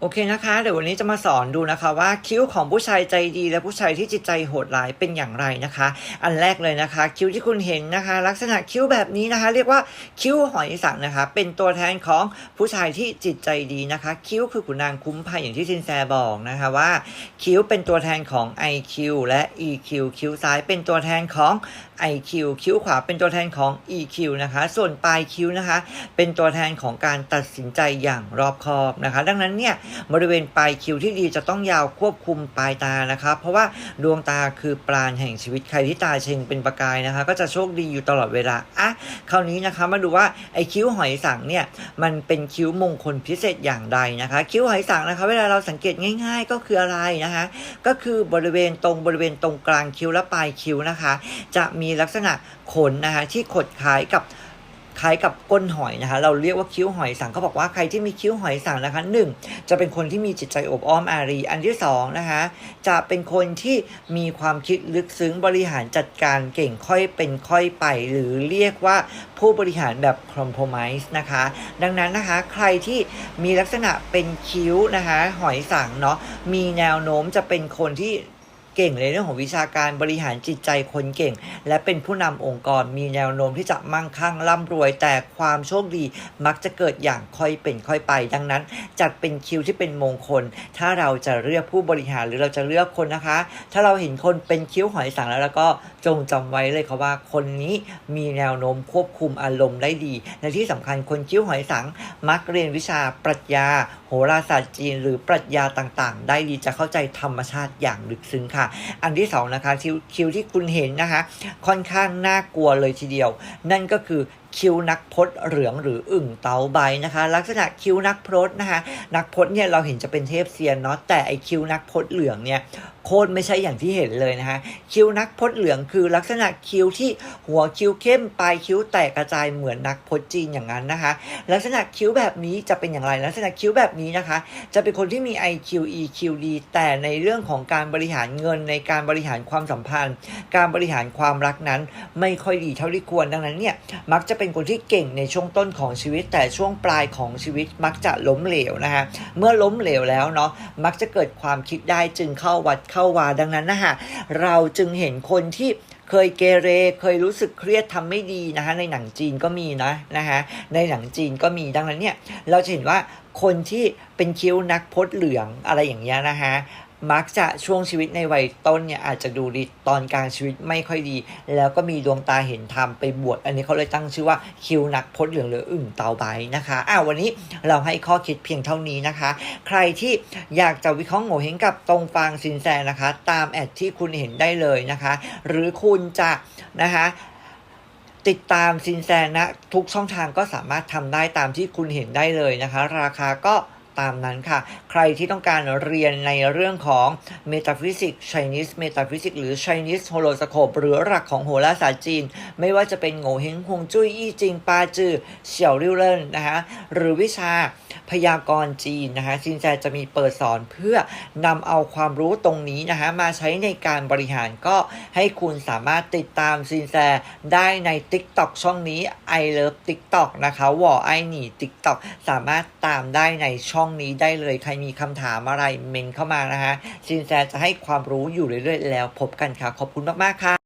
โอเคนะคะ เดี๋ยววันนี้จะมาสอนดูนะคะว่าคิ้วของผู้ชายใจดี และผู้ชายที่จิตใจโหดร้ายเป็นอย่างไรนะคะ อันแรกเลยนะคะ คิ้วที่คุณเห็นนะคะ ลักษณะคิ้วแบบนี้นะคะ เรียกว่าคิ้วหอยสังนะคะ เป็นตัวแทนของผู้ชายที่จิตใจดีนะคะ คิ้วคือขุนนางคุ้มภัยอย่างที่ซินแซบอกนะคะว่า คิ้วเป็นตัวแทนของ IQ และ EQ คิ้วซ้ายเป็นตัวแทนของ IQ คิ้วขวาเป็นตัวแทนของ EQ นะคะ ส่วนปลายคิ้วนะคะ เป็นตัวแทนของการตัดสินใจอย่างรอบคอบนะคะ ดังนั้นเนี่ยบริเวณปลายคิ้วที่ดีจะต้องยาวควบคุมปลายตานะคะเพราะว่าดวงตาคือปราณแห่งชีวิตใครที่ตาเชงเป็นประกายนะคะ ก็จะโชคดีอยู่ตลอดเวลาอะคราวนี้นะคะมาดูว่าไอ้คิ้วหอยสังเนี่ยมันเป็นคิ้วมงคลพิเศษอย่างใดนะคะ คิ้วหอยสังนะคะเวลาเราสังเกตง่าย ๆ ก็คืออะไรนะคะ ก็คือบริเวณตรงบริเวณตรงกลางคิ้วและปลายคิ้วนะคะ จะมีลักษณะขนนะคะที่ขดคล้ายกับ คล้ายกับก้นหอยนะคะ เราเรียกว่าคิ้วหอยสังเขาบอกว่าใครที่มีคิ้วหอยสังนะคะหนึ่งจะเป็นคนที่มีจิตใจอบอ้อมอารี อันที่สองนะคะ จะเป็นคนที่มีความคิดลึกซึ้งบริหารจัดการเก่งค่อยเป็นค่อยไป หรือเรียกว่าผู้บริหารแบบคอมโพม i s e นะคะ ดังนั้นนะคะใครที่มีลักษณะเป็นคิ้วนะคะหอยสังเนาะมีแนวโน้มจะเป็นคนที่ เก่งในเรื่องของวิชาการบริหารจิตใจคนเก่ง และเป็นผู้นำองค์กรมีแนวโน้มที่จะมั่งคั่งร่ำรวย แต่ความโชคดีมักจะเกิดอย่างค่อยเป็นค่อยไป ดังนั้น จัดเป็นคิวที่เป็นมงคล ถ้าเราจะเลือกผู้บริหารหรือเราจะเลือกคนนะคะ ถ้าเราเห็นคนเป็นคิ้วหอยสังแล้วแล้วก็จงจำไว้เลยค่ะว่าคนนี้มีแนวโน้มควบคุมอารมณ์ได้ดี และที่สำคัญคนคิ้วหอยสัง มักเรียนวิชาปรัชญา โหราศาสตร์จีน หรือปรัชญาต่างๆ ได้ดีจะเข้าใจธรรมชาติอย่างลึกซึ้งค่ะอันที่สองนะคะคิวคิวที่คุณเห็นนะคะ ค่อนข้างน่ากลัวเลยทีเดียว นั่นก็คือ คิ้วนักพจน์เหลืองหรืออึ่งเตาใบนะคะ ลักษณะคิ้วนักพจน์นะคะ นักพจน์เนี่ยเราเห็นจะเป็นเทพเซียนเนาะแต่ไอคิ้วนักพจน์เหลืองเนี่ยโคตรไม่ใช่อย่างที่เห็นเลยนะคะคิ้วนักพจน์เหลืองคือลักษณะคิ้วที่หัวคิ้วเข้มปลายคิ้วแตกกระจายเหมือนนักพจน์จีนอย่างนั้นนะคะ ลักษณะคิ้วแบบนี้จะเป็นอย่างไร ลักษณะคิ้วแบบนี้นะคะ จะเป็นคนที่มี IQ EQ ดีแต่ในเรื่องของการบริหารเงินในการบริหารความสัมพันธ์ การบริหารความรักนั้นไม่ค่อยดีเท่าที่ควรดังนั้นเนี่ยมักจะเป็น็นคนที่เก่งในช่วงต้นของชีวิต แต่ช่วงปลายของชีวิตมักจะล้มเหลวนะคะเมื่อล้มเหลวแล้วเนาะมักจะเกิดความคิดได้จึงเข้าวัดเข้าวาดังนั้นนะคะเราจึงเห็นคนที่เคยเกเรเคยรู้สึกเครียดทำไม่ดีนะคะในหนังจีนก็มีนะนะคะในหนังจีนก็มีดังนั้นเนี่ยเราจะเห็นว่าคนที่เป็นคิ้วนักพจน์เหลืองอะไรอย่างเงี้ยนะคะ มักจะช่วงชีวิตในวัยต้นเนี่ยอาจจะดูดีตอนกลางชีวิตไม่ค่อยดี แล้วก็มีดวงตาเห็นธรรมไปบวชอันนี้เขาเลยตั้งชื่อว่าคิวนักพจน์เหลืองหรืออึ่งเตาใบนะคะอ่าววันนี้เราให้ข้อคิดเพียงเท่านี้นะคะ ใครที่อยากจะวิเคราะห์โง่เฮงกับตรงฟางสินแสนะคะ ตามแอดที่คุณเห็นได้เลยนะคะ หรือคุณจะนะคะติดตามซินแซนนะ ทุกช่องทางก็สามารถทำได้ตามที่คุณเห็นได้เลยนะคะ ราคาก็ ตามนั้นค่ะ ใครที่ต้องการเรียนในเรื่องของ Metaphysics Chinese Metaphysics หรือ Chinese Horoscope หรือหลักของโหราศาสตร์จีน ไม่ว่าจะเป็นโง่เฮงฮวงจุ้ยอี้จิงปาจือเฉียวริ้วเล่นนะคะหรือวิชาพยากรณ์จีนนะคะซินแซจะมีเปิดสอนเพื่อนำเอาความรู้ตรงนี้นะคะมาใช้ในการบริหารก็ให้คุณสามารถติดตามซินแซได้ใน TikTok ช่องนี้ I love TikTok นะคะวอไอหนี TikTok สามารถตามได้ในช่องนี้ได้เลย ใครมีคำถามอะไรเมนเข้ามานะคะ ชินแซจะให้ความรู้อยู่เรื่อยๆ แล้วพบกันค่ะ ขอบคุณมากๆค่ะ